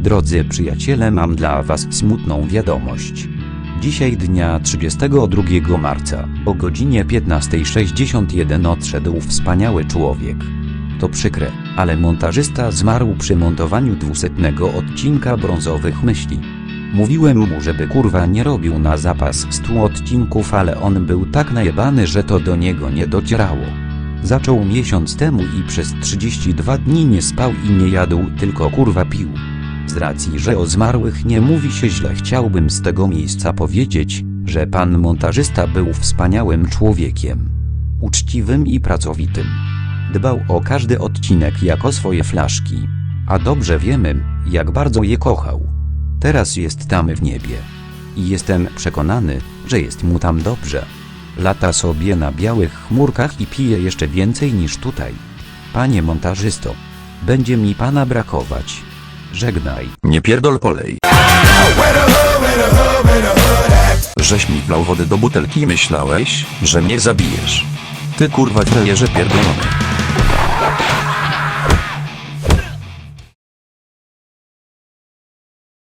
Drodzy przyjaciele, mam dla Was smutną wiadomość. Dzisiaj dnia 32 marca o godzinie 15.61 odszedł wspaniały człowiek. To przykre, ale montażysta zmarł przy montowaniu 200 odcinka brązowych myśli. Mówiłem mu, żeby kurwa nie robił na zapas 100 odcinków, ale on był tak najebany, że to do niego nie docierało. Zaczął miesiąc temu i przez 32 dni nie spał i nie jadł, tylko kurwa pił. Z racji, że o zmarłych nie mówi się źle, chciałbym z tego miejsca powiedzieć, że pan montażysta był wspaniałym człowiekiem. Uczciwym i pracowitym. Dbał o każdy odcinek jako swoje flaszki. A dobrze wiemy, jak bardzo je kochał. Teraz jest tam w niebie. I jestem przekonany, że jest mu tam dobrze. Lata sobie na białych chmurkach i pije jeszcze więcej niż tutaj. Panie montażysto, będzie mi pana brakować. Żegnaj. Nie pierdol polej. Żeś mi wlał wody do butelki i myślałeś, że mnie zabijesz. Ty kurwa frajerze pierdolony.